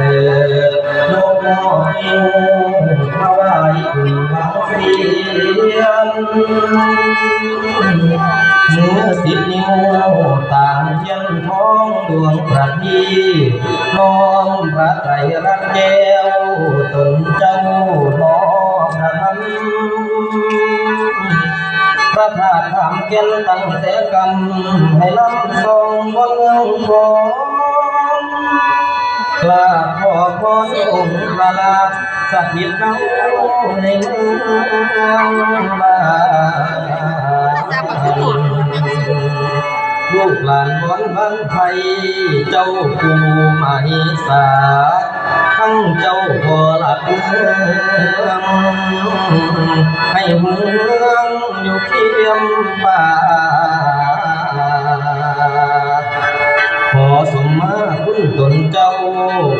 ริฐโลกมอนิวมาไหวมาเสียงเนื้อสิบนิ้วต่างเทียนท้องดวงประทีน้อมพระไตรรัตน์แก้วตนเจ้าน้อมพระธรรมพระธาตุธรรมเกียนตั้งแต่กำให้ลำทรงบนเงาของ กลาขอพรองค์พระลาสถิตเราในเมืองบาลูกหลานบอนบ้านไทย เจ้าผู้มาหิสาทั้งเจ้าพอหลักเมืองให้เมืองอยู่เคียมป่า ตนเจ้า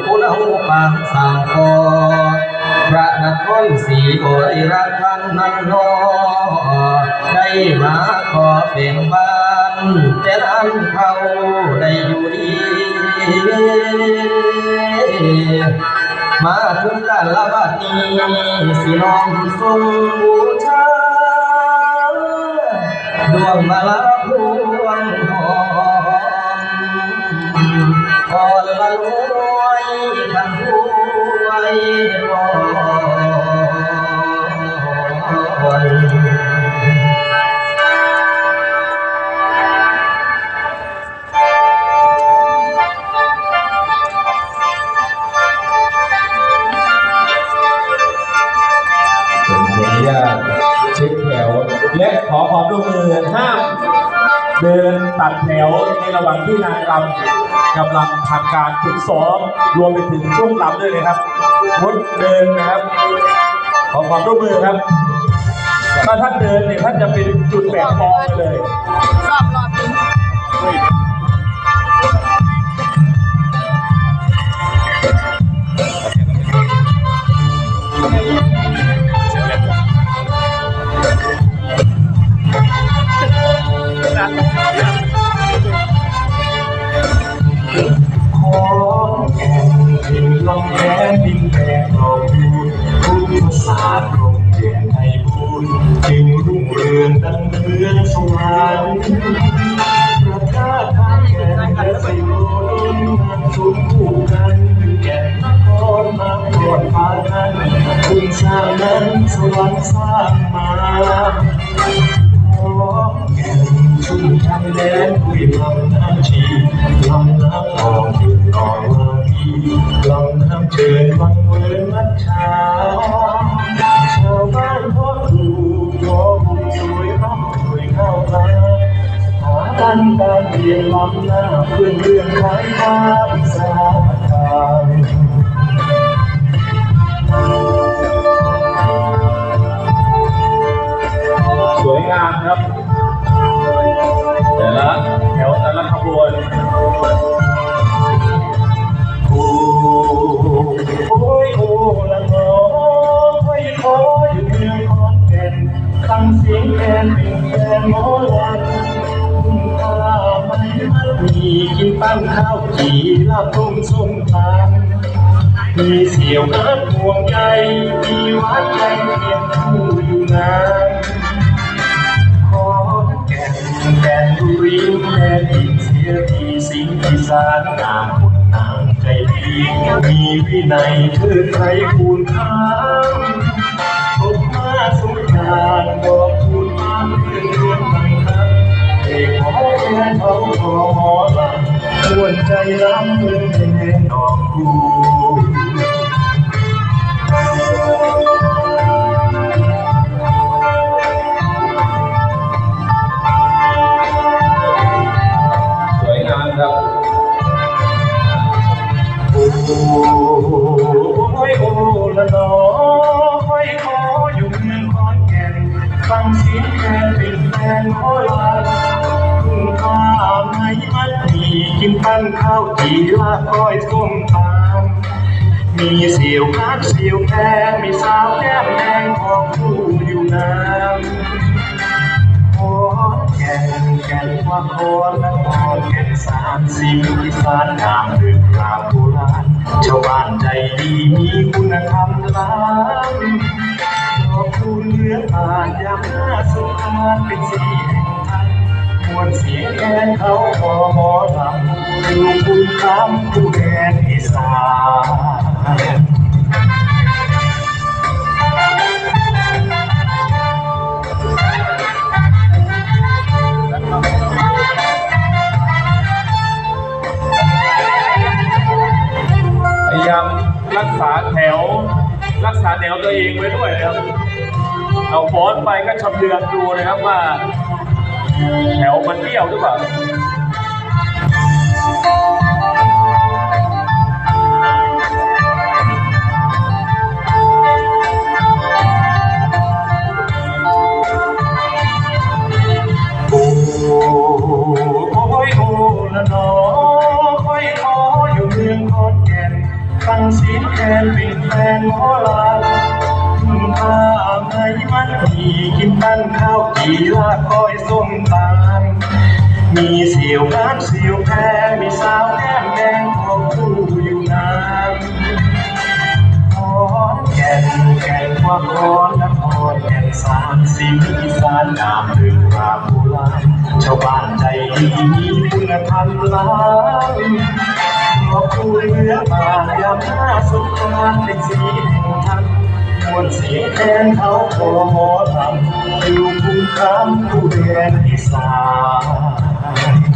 ผู้เอาปางสร้างคอพระนครศรีบริรักท่านนั้นนอได้มาขอเป็นบ้านแต่นั้นเขาได้อยู่ดีมาถึงการละบัดนี้สิน้อมทรงบูชาดวงมาลาพวง พอละรวยทั้งรวยรอยผมขออนุญาตเช็คแถวและขอความร่วมมือห้ามเดินตัดแถวในระหว่างที่นางรำ กำลังทำการฝึกซ้อมรวมไปถึงช่วงรำด้วยนะครับงดเดินนะครับ ขอความร่วมมือครับ ถ้าท่านเดินเนี่ยท่านจะเป็นจุดแปลกปองไปเลยสอบรอบ คุณสร้างนั้นสวรรค์สร้างมาขอแก่นชุ่มชำแดนคุยลำน้ำชีลำน้ำออกถึงก่อ มอลำข้าไม่มันมีกินปั้นข้าวจีลาบต้มส้มตำมีเสี่ยวนัดห่วงใจมีวัดใจเพียงคู่อยู่นานขอแก่นแก่นบุรีแม่ดินเสียทีสิงที่สานงามคนนางใจดีมีวินัยเทิดไทยคูณค้างผมมาสงกรารบอก คุณตามเรื่องเรื่องต่างๆเอกขอแค่เขาขอหมอลำชวนใจล้ำเมืองแห่งดอกคูสวยงามครับโอ้โอ้ยโอ้ละน้อ ฟังเสียงแคนเป็นแฟนขอลาคุณข้าไม่มันมีกินปั้นข้าวจีลาก้อยส้มตำมีเสียวพักเสียวแพงมีสาวแก้มแดงของคู่อยู่น้ำขอนแก่นแก่นว่าโคนและขอแก่นสามสิ่งที่สานงามเรื่องราวโบราณเชิาวบ้านใจดีมีคุณธรรมล้ำ อบคุณเหลือผ่านยามหน้าสงครามเป็นสีแห่งไทยมวลเสียงแทนเขาขอหมอลำดูคุณคำผู้แทนอีสานยายามรักษาแถว รักษาแนวตัวเองไว้ด้วยนะครับ เอาฟอนไปก็ชำเลืองดูนะครับว่า แถวมันเบี้ยวหรือเปล่าโอ้โอ้ยโอ้ละนอค่อยขออยู่เมืองขอนแก่นฟังเสียงแคนเป็นแฟนหมอลำคุณพา มีกินตั้นข้าวกีลาดก้อยส้มตาลมีเสียวน้ำเสียวแพรมีสาวแก้มแดงของคู่อยู่นานขอนแก่นแก่นว่าขอนนครแก่นสารสินอีสานงามถึงรามโบราณชาวบ้านใจดีมีคุณธรรมล้ำขอบคุณเรือมายามหน้าสงครามเป็นสี วลเสียงแทนเขาขอหมอทำอยู่คุณคำผู้เรียนอีสาน